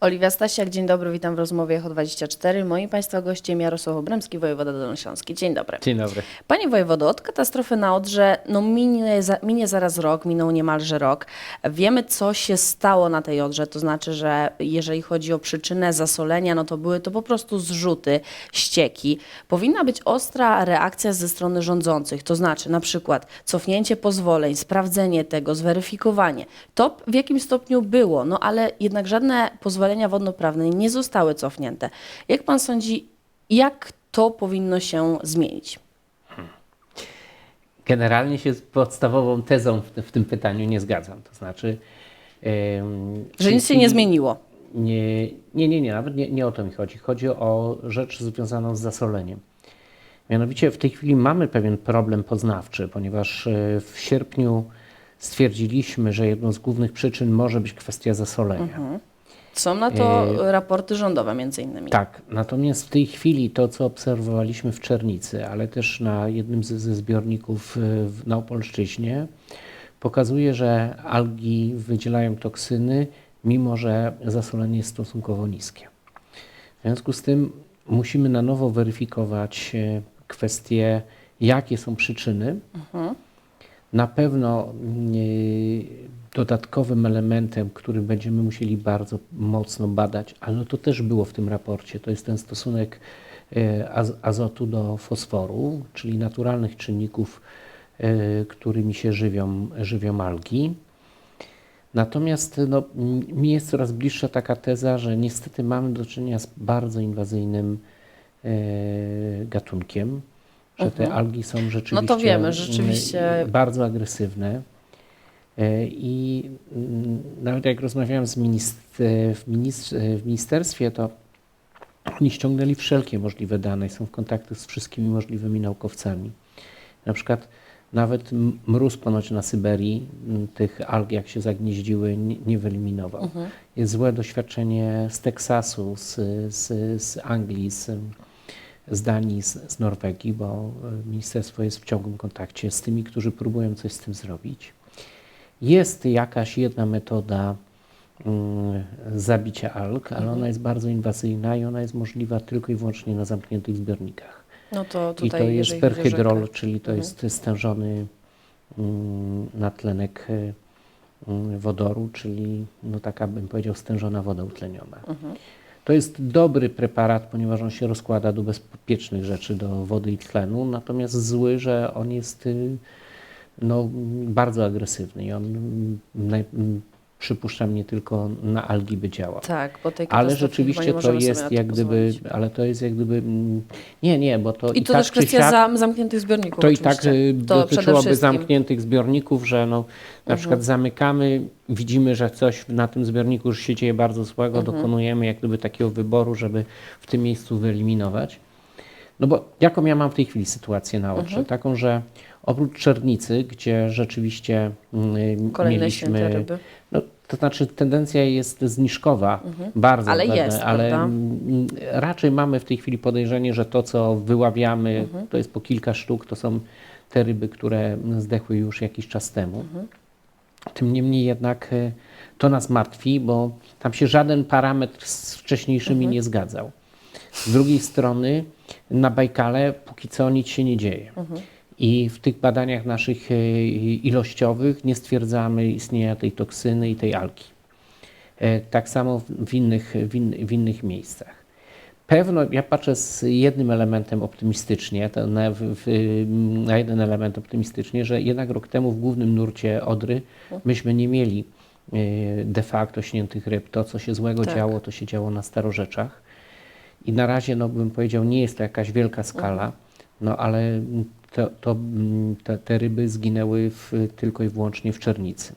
Oliwia Stasiak, dzień dobry, witam w rozmowie Echo24. Moim Państwa gościem Jarosław Obremski, wojewoda dolnośląski. Dzień dobry. Dzień dobry. Panie wojewodo, od katastrofy na Odrze no minie, minie zaraz rok, minął niemalże rok. Wiemy, co się stało na tej Odrze, to znaczy, że jeżeli chodzi o przyczynę zasolenia, no to były to po prostu zrzuty, ścieki. Powinna być ostra reakcja ze strony rządzących, to znaczy na przykład cofnięcie pozwoleń, sprawdzenie tego, zweryfikowanie. To w jakimś stopniu było, no ale jednak żadne pozwolenia wodnoprawne nie zostały cofnięte. Jak pan sądzi, jak to powinno się zmienić? Generalnie się z podstawową tezą w, w tym pytaniu nie zgadzam. To znaczy. w Że nic się nie zmieniło. Nie, nie, nie, nie nawet nie, nie o to mi chodzi. Chodzi o rzecz związaną z zasoleniem. Mianowicie w tej chwili mamy pewien problem poznawczy, ponieważ e, w sierpniu stwierdziliśmy, że jedną z głównych przyczyn może być kwestia zasolenia. Są na to raporty rządowe między innymi. Tak, natomiast w tej chwili to, co obserwowaliśmy w Czernicy, ale też na jednym ze, ze zbiorników y, w- na Opolszczyźnie, pokazuje, że algi wydzielają toksyny, mimo że zasolenie jest stosunkowo niskie. W związku z tym musimy na nowo weryfikować e, kwestie, jakie są przyczyny. Na pewno y, dodatkowym elementem, który będziemy musieli bardzo mocno badać, ale no to też było w tym raporcie, to jest ten stosunek az- azotu do fosforu, czyli naturalnych czynników, y, którymi się żywią, żywią algi. Natomiast no, mi jest coraz bliższa taka teza, że niestety mamy do czynienia z bardzo inwazyjnym e, gatunkiem, że te algi są rzeczywiście, No to wiemy, rzeczywiście. bardzo agresywne. E, I mm, nawet jak rozmawiałem z minist- e, w, e, w ministerstwie, to oni ściągnęli wszelkie możliwe dane i są w kontakcie z wszystkimi możliwymi naukowcami. Na przykład nawet mróz ponoć na Syberii tych alg, jak się zagnieździły, nie, nie wyeliminował. Jest złe doświadczenie z Teksasu, z, z, z Anglii, z, z Danii, z, z Norwegii, bo ministerstwo jest w ciągłym kontakcie z tymi, którzy próbują coś z tym zrobić. Jest jakaś jedna metoda mm, zabicia alg, ale ona jest bardzo inwazyjna i ona jest możliwa tylko i wyłącznie na zamkniętych zbiornikach. No to I to jest perhydrol, czyli to Mhm. jest stężony mm, natlenek mm, wodoru, czyli no taka bym powiedział stężona woda utleniona. Mhm. To jest dobry preparat, ponieważ on się rozkłada do bezpiecznych rzeczy, do wody i tlenu, natomiast zły, że on jest y, no, bardzo agresywny i on mm, naj, mm, przypuszczam nie tylko na algi by działał. Tak, bo tej Ale rzeczywiście to jest jak gdyby, pozwolić. ale to jest jak gdyby, mm, nie, nie, bo to I to tak też kwestia siak, zam, zamkniętych zbiorników to i tak oczywiście. y, To dotyczyłoby. Mhm. zamkniętych zbiorników, że no, na przykład zamykamy, widzimy, że coś na tym zbiorniku już się dzieje bardzo złego, Mhm. dokonujemy jak gdyby takiego wyboru, żeby w tym miejscu wyeliminować. No bo jaką ja mam w tej chwili sytuację na Mhm. oczy? Taką, że oprócz Czernicy, gdzie rzeczywiście mm, Kolejne mieliśmy... ryby. No, to znaczy tendencja jest zniżkowa, bardzo, Ale pewne, jest, ale prawda? mm, raczej mamy w tej chwili podejrzenie, że to, co wyławiamy, Mhm. to jest po kilka sztuk, to są te ryby, które zdechły już jakiś czas temu. Mhm. Tym niemniej jednak e, to nas martwi, bo tam się żaden parametr z wcześniejszymi Mhm. nie zgadzał. Z drugiej strony na Bajkale póki co nic się nie dzieje. Mhm. I w tych badaniach naszych e, ilościowych nie stwierdzamy istnienia tej toksyny i tej algi. E, Tak samo w- innych, w, in, w innych miejscach. Pewno ja patrzę z jednym elementem optymistycznie, na, w, na jeden element optymistycznie, że jednak rok temu w głównym nurcie Odry myśmy nie mieli e, de facto śniętych ryb. To, co się złego Tak. działo, to się działo na starorzeczach. I na razie, no bym powiedział, nie jest to jakaś wielka skala, no ale to, to, mm, te, te ryby zginęły w, tylko i wyłącznie w Czernicy.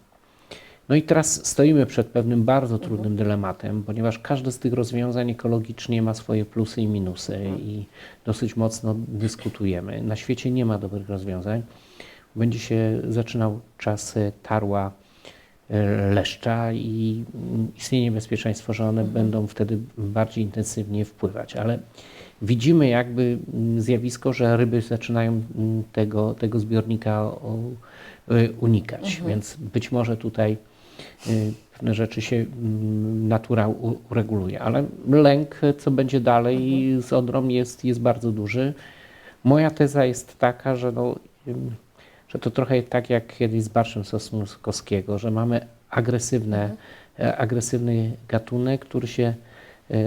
No i teraz stoimy przed pewnym bardzo trudnym dylematem, ponieważ każde z tych rozwiązań ekologicznie ma swoje plusy i minusy i dosyć mocno dyskutujemy. Na świecie nie ma dobrych rozwiązań. Będzie się zaczynał czas e, tarła leszcza i istnieje niebezpieczeństwo, że one będą wtedy bardziej intensywnie wpływać. Ale widzimy jakby zjawisko, że ryby zaczynają tego, tego zbiornika y, unikać, więc być może tutaj y, pewne rzeczy się mm, natura ureguluje. Ale lęk, co będzie dalej z Odrą jest, jest bardzo duży. Moja teza jest taka, że, no, że to trochę tak jak kiedyś z Barszem Sosnowskiego, że mamy agresywne, e, agresywny gatunek, który się e,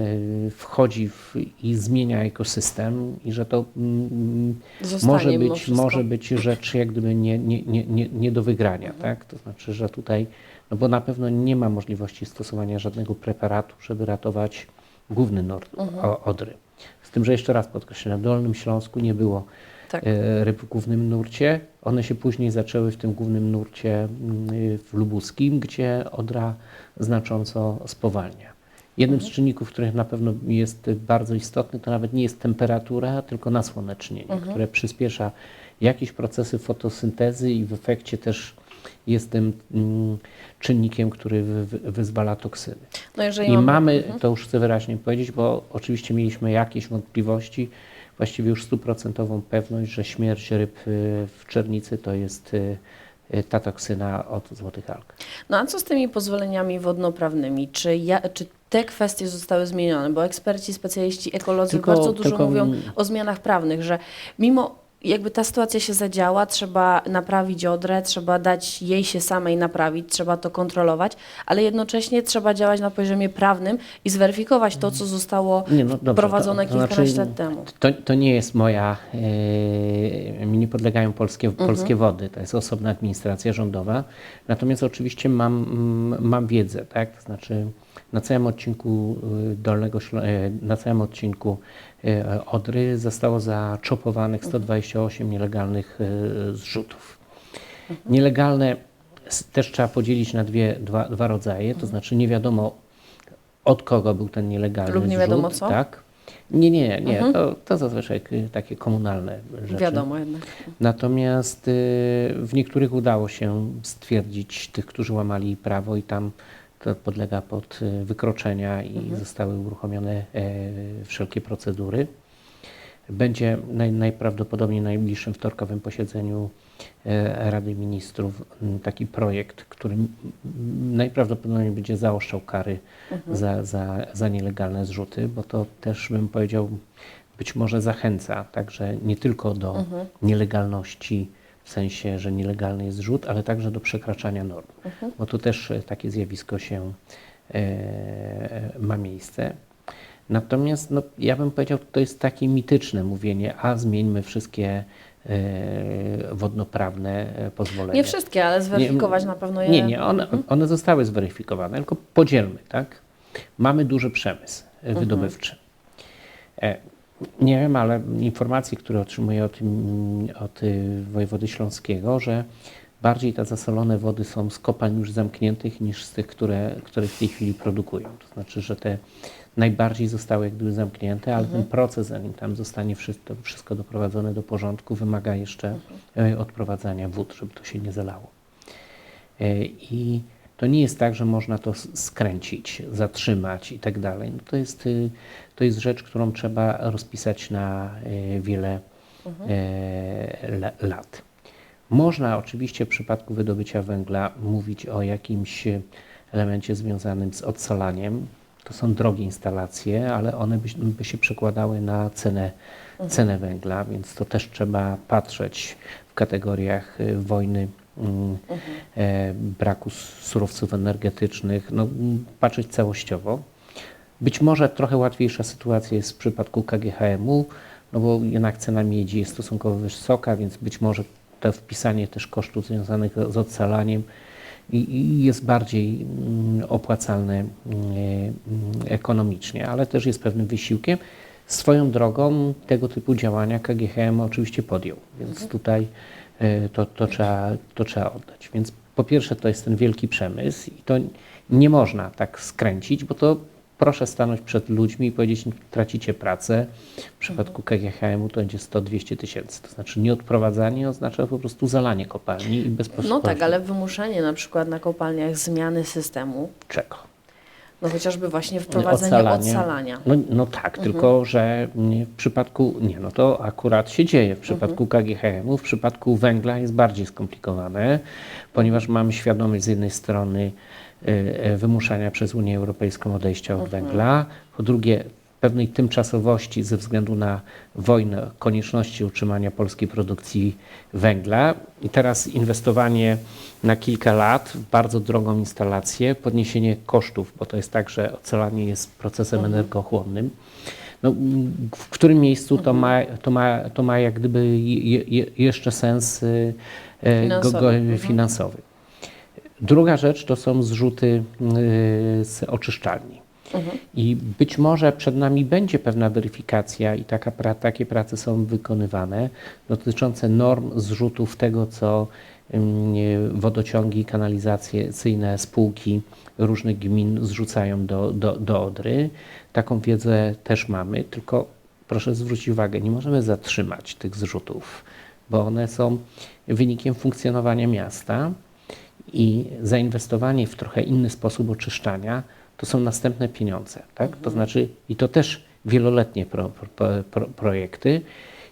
wchodzi w, i zmienia ekosystem i że to mm, Zostanie może być, wszystko. może być rzecz jak gdyby nie, nie, nie, nie, do wygrania, tak? To znaczy, że tutaj, no bo na pewno nie ma możliwości stosowania żadnego preparatu, żeby ratować główny nurt o- Odry. Z tym, że jeszcze raz podkreślę, na Dolnym Śląsku nie było Tak. e, ryb w głównym nurcie. One się później zaczęły w tym głównym nurcie mm, y, w Lubuskim, gdzie Odra znacząco spowalnia. Jednym z czynników, których na pewno jest bardzo istotny, to nawet nie jest temperatura, tylko nasłonecznienie, które przyspiesza jakieś procesy fotosyntezy i w efekcie też jest tym mm, czynnikiem, który wy, wy- wyzwala toksyny. No I mam- mamy, to już chcę wyraźnie powiedzieć, bo oczywiście mieliśmy jakieś wątpliwości, właściwie już stuprocentową pewność, że śmierć ryb y, w Czernicy to jest y, y, ta toksyna od złotych alg. No a co z tymi pozwoleniami wodnoprawnymi? Czy, ja, czy te kwestie zostały zmienione? Bo eksperci, specjaliści, ekolodzy Tylko- bardzo dużo tylko- mówią o zmianach prawnych, że mimo jakby ta sytuacja się zadziała, trzeba naprawić Odrę, trzeba dać jej się samej naprawić, trzeba to kontrolować, ale jednocześnie trzeba działać na poziomie prawnym i zweryfikować to, co zostało Nie, no dobrze, wprowadzone to- to kilkanaście znaczy- lat temu. To, to nie jest moja, e, mi nie podlegają polskie, Mhm. polskie wody, to jest osobna administracja rządowa. Natomiast oczywiście mam, mam wiedzę, tak? To znaczy na całym odcinku y, Dolnego e, na całym odcinku e, Odry zostało zaczopowanych 128 nielegalnych e, zrzutów. Nielegalne s- też trzeba podzielić na dwie, dwa, dwa rodzaje, to znaczy nie wiadomo od kogo był ten nielegalny Lub nie wiadomo zrzut, co? tak? Nie, nie, nie, to, to zazwyczaj takie komunalne rzeczy. Wiadomo jednak. Natomiast y, w niektórych udało się stwierdzić tych, którzy łamali prawo i tam to podlega pod y, wykroczenia i zostały uruchomione e, wszelkie procedury. Będzie naj, najprawdopodobniej na najbliższym wtorkowym posiedzeniu e, Rady Ministrów taki projekt, który najprawdopodobniej będzie zaostrzał kary za, za, za nielegalne zrzuty, bo to też bym powiedział, być może zachęca także nie tylko do nielegalności, w sensie, że nielegalny jest zrzut, ale także do przekraczania norm, bo tu też e, takie zjawisko się e, ma miejsce. Natomiast no, ja bym powiedział, to jest takie mityczne mówienie, a zmieńmy wszystkie e, wodnoprawne e, pozwolenia. Nie wszystkie, ale zweryfikować na pewno je. Nie, nie, one, one zostały zweryfikowane, tylko podzielmy, tak? Mamy duży przemysł e, wydobywczy. E, nie wiem, ale informacje, które otrzymuję od, mm, od y, wojewody śląskiego, że bardziej te zasolone wody są z kopalń już zamkniętych niż z tych, które, które w tej chwili produkują. To znaczy, że te najbardziej zostały jak gdyby zamknięte, ale ten proces, zanim tam zostanie wszystko, wszystko doprowadzone do porządku, wymaga jeszcze e, odprowadzania wód, żeby to się nie zalało. E, I to nie jest tak, że można to skręcić, zatrzymać i tak dalej. No to, jest, y, to jest rzecz, którą trzeba rozpisać na y, wiele e, la- lat. Można oczywiście w przypadku wydobycia węgla mówić o jakimś elemencie związanym z odsalaniem. To są drogie instalacje, ale one by, by się przekładały na cenę, cenę węgla, więc to też trzeba patrzeć w kategoriach y, wojny, e, braku s- surowców energetycznych, no, patrzeć całościowo. Być może trochę łatwiejsza sytuacja jest w przypadku KGHM-u, no bo jednak cena miedzi jest stosunkowo wysoka, więc być może to wpisanie też kosztów związanych z odsalaniem jest bardziej mm, opłacalne mm, mm, ekonomicznie, ale też jest pewnym wysiłkiem. Swoją drogą tego typu działania KGHM oczywiście podjął, więc tutaj e, to, to, trzeba, to trzeba oddać. Więc po pierwsze to jest ten wielki przemysł i to nie można tak skręcić, bo to proszę stanąć przed ludźmi i powiedzieć, tracicie pracę. W przypadku KGHM-u to będzie 100-200 tysięcy. To znaczy nieodprowadzanie oznacza po prostu zalanie kopalni i bezpośrednio. No tak, ale wymuszenie na przykład na kopalniach zmiany systemu, Czego? No chociażby właśnie wprowadzenie odsalania. No, no tak, tylko że w przypadku, nie, no to akurat się dzieje. W przypadku KGHM-u, w przypadku węgla jest bardziej skomplikowane, ponieważ mamy świadomość z jednej strony y, y, wymuszania przez Unię Europejską odejścia od węgla, po drugie pewnej tymczasowości ze względu na wojnę, konieczności utrzymania polskiej produkcji węgla. I teraz inwestowanie na kilka lat w bardzo drogą instalację, podniesienie kosztów, bo to jest tak, że ocalanie jest procesem energochłonnym. No, w którym miejscu to, ma, to, ma, to ma jak gdyby je, je, jeszcze sens y, go, go, Finansowy, mhm. finansowy. Druga rzecz to są zrzuty y, z oczyszczalni. I być może przed nami będzie pewna weryfikacja i taka, pra, takie prace są wykonywane dotyczące norm zrzutów tego, co wodociągi kanalizacyjne, spółki różnych gmin zrzucają do, do, do Odry. Taką wiedzę też mamy, tylko proszę zwrócić uwagę, nie możemy zatrzymać tych zrzutów, bo one są wynikiem funkcjonowania miasta i zainwestowanie w trochę inny sposób oczyszczania to są następne pieniądze. Tak? To znaczy, i to też wieloletnie pro, pro, pro, projekty,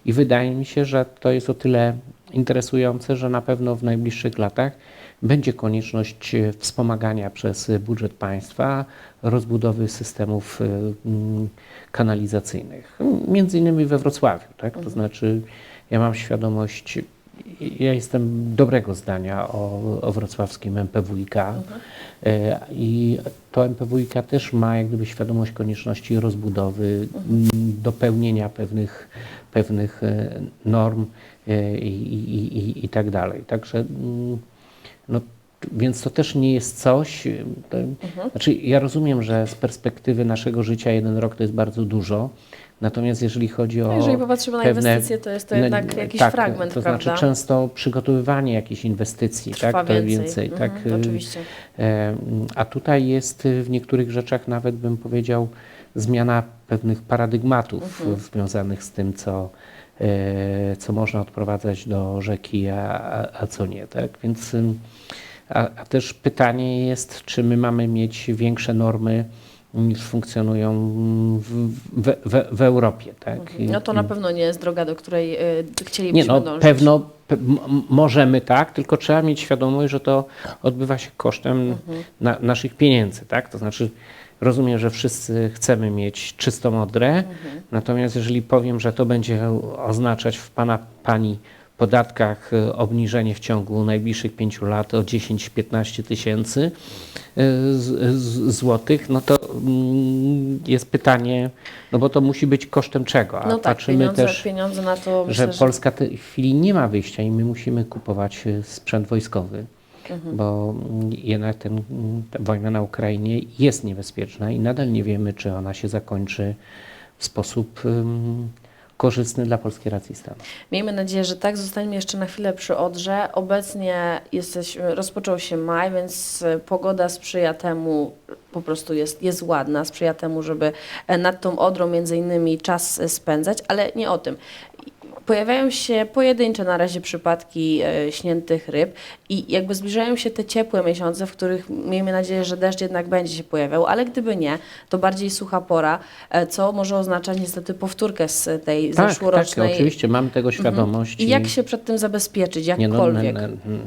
i wydaje mi się, że to jest o tyle interesujące, że na pewno w najbliższych latach będzie konieczność e, wspomagania przez budżet państwa rozbudowy systemów e, kanalizacyjnych. Między innymi we Wrocławiu. Tak? To znaczy, ja mam świadomość, ja jestem dobrego zdania o, o wrocławskim MPWiK e, i to MPWiK też ma jak gdyby świadomość konieczności rozbudowy, m, dopełnienia pewnych, pewnych e, norm e, i, i, i, i tak dalej. Także mm, no, więc to też nie jest coś. To, Znaczy, ja rozumiem, że z perspektywy naszego życia jeden rok to jest bardzo dużo. Natomiast jeżeli chodzi o. No, jeżeli popatrzymy na pewne- inwestycje, to jest to no, jednak jakiś tak, fragment, To prawda? znaczy często przygotowywanie jakichś inwestycji, Trwa tak, to więcej. więcej. Mhm, tak, to y, oczywiście. e, A tutaj jest y, w niektórych rzeczach nawet bym powiedział zmiana pewnych paradygmatów Mhm. związanych z tym, co, e, co można odprowadzać do rzeki, a, a, co nie. Tak? Więc ym, a, a też pytanie jest, czy my mamy mieć większe normy niż funkcjonują w, w, w, Europie. Tak? I- No to na pewno nie jest droga, do której y, chcielibyśmy nie, no dążyć. pewno pe, możemy tak, tylko trzeba mieć świadomość, że to odbywa się kosztem Mhm. na, naszych pieniędzy, tak? To znaczy rozumiem, że wszyscy chcemy mieć czystą odrę, Mhm. natomiast jeżeli powiem, że to będzie oznaczać w pana pani podatkach y, obniżenie w ciągu najbliższych pięciu lat o 10-15 tysięcy z- złotych, no to mm, jest pytanie, no bo to musi być kosztem czego? A No tak, patrzymy pieniądze, też pieniądze na to że myślę, Polska w tej chwili nie ma wyjścia i my musimy kupować y, sprzęt wojskowy, Mhm. bo mm, jednak ten, mm, ta wojna na Ukrainie jest niebezpieczna i nadal nie wiemy, czy ona się zakończy w sposób korzystny dla polskiej racji stanu. Miejmy nadzieję, że tak. Zostańmy jeszcze na chwilę przy Odrze. Obecnie jesteśmy, rozpoczął się maj, więc pogoda sprzyja temu, po prostu jest, jest ładna, sprzyja temu, żeby nad tą Odrą między innymi czas spędzać, ale nie o tym. Pojawiają się pojedyncze na razie przypadki e, śniętych ryb i jakby zbliżają się te ciepłe miesiące, w których miejmy nadzieję, że deszcz jednak będzie się pojawiał, ale gdyby nie, to bardziej sucha pora, e, co może oznaczać niestety powtórkę z tej Tak, tak, zeszłorocznej oczywiście, mamy tego świadomość. i jak się przed tym zabezpieczyć, nie, no, na, jakkolwiek?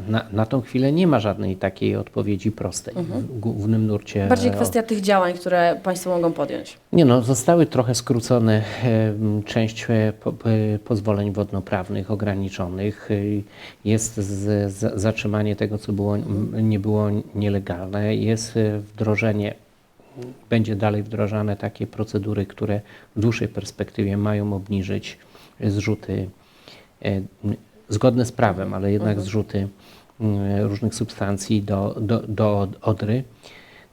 na, na, tą chwilę nie ma żadnej takiej odpowiedzi prostej w głównym nurcie. Mhm. Bardziej o- kwestia tych działań, które Państwo mogą podjąć. Nie no, zostały trochę skrócone część e, wodnoprawnych ograniczonych. Y, Jest z, z, zatrzymanie tego, co było, nie było nielegalne. Jest e, wdrożenie, będzie dalej wdrażane takie procedury, które w dłuższej perspektywie mają obniżyć zrzuty e, m, zgodne z prawem, ale jednak zrzuty m, różnych substancji do, do, do Odry.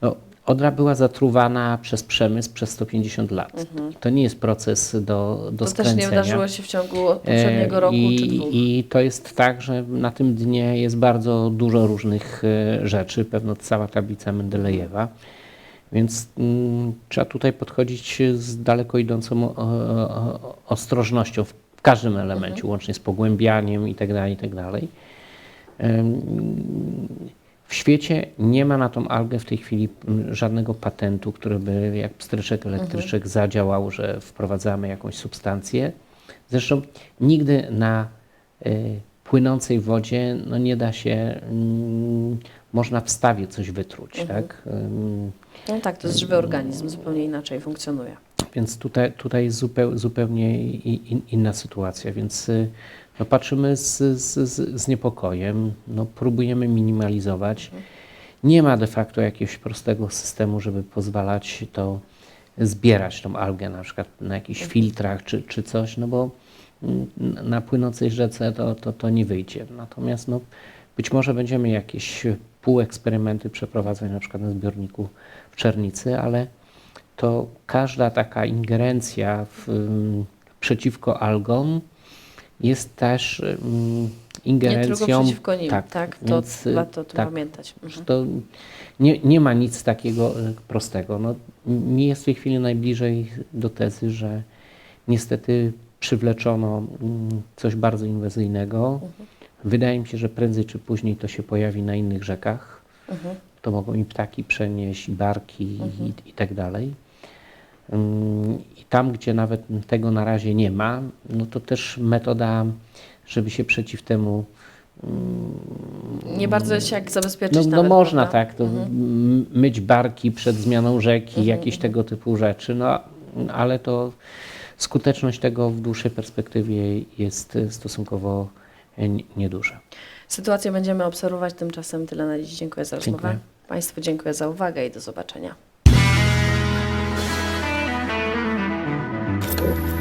No, Odra była zatruwana przez przemysł przez 150 lat. To nie jest proces do, do Mhm. To też skręcenia. nie wydarzyło się w ciągu poprzedniego E, roku I, czy dwóch. I to jest tak, że na tym dnie jest bardzo dużo różnych e, rzeczy, pewno cała tablica Mendelejewa. Więc mm, trzeba tutaj podchodzić z daleko idącą o, o, ostrożnością w każdym elemencie, łącznie z pogłębianiem itd. itd. Em, W świecie nie ma na tą algę w tej chwili mm, żadnego patentu, który by jak pstryczek elektryczek zadziałał, że wprowadzamy jakąś substancję. Zresztą nigdy na y, płynącej wodzie no nie da się, mm, można w stawie coś wytruć, tak? Ym, No tak, to jest żywy organizm, zupełnie inaczej funkcjonuje. Więc tutaj, tutaj jest zupeł, zupełnie in, inna sytuacja, więc y, no, patrzymy z, z, z, niepokojem, no, próbujemy minimalizować. Nie ma de facto jakiegoś prostego systemu, żeby pozwalać to zbierać, tą algę na przykład na jakichś filtrach czy, czy coś, no bo mm, na płynącej rzece to, to, to nie wyjdzie. Natomiast no, być może będziemy jakieś półeksperymenty przeprowadzać na przykład na zbiorniku w Czernicy, ale to każda taka ingerencja w, przeciwko algom jest też Nie ingerencją. tylko przeciwko nim, tak, to więc, y, warto o tym tak, pamiętać. Mhm. to nie, nie ma nic takiego y, prostego. No, mi jest w tej chwili najbliżej do tezy, że niestety przywleczono coś bardzo inwazyjnego. Wydaje mi się, że prędzej czy później to się pojawi na innych rzekach. Mhm. To mogą i ptaki przenieść, i barki i, i tak dalej. I tam, gdzie nawet tego na razie nie ma, no to też metoda, żeby się przeciw temu Nie bardzo się jak zabezpieczyć no, no nawet, można prawda? tak, to m- myć barki przed zmianą rzeki, Mhm, jakieś tego typu rzeczy, no ale to skuteczność tego w dłuższej perspektywie jest e, stosunkowo nieduża. Sytuację będziemy obserwować, tymczasem tyle na dziś. Dziękuję za rozmowę. Dziękuję. Państwu dziękuję za uwagę i do zobaczenia. থাকো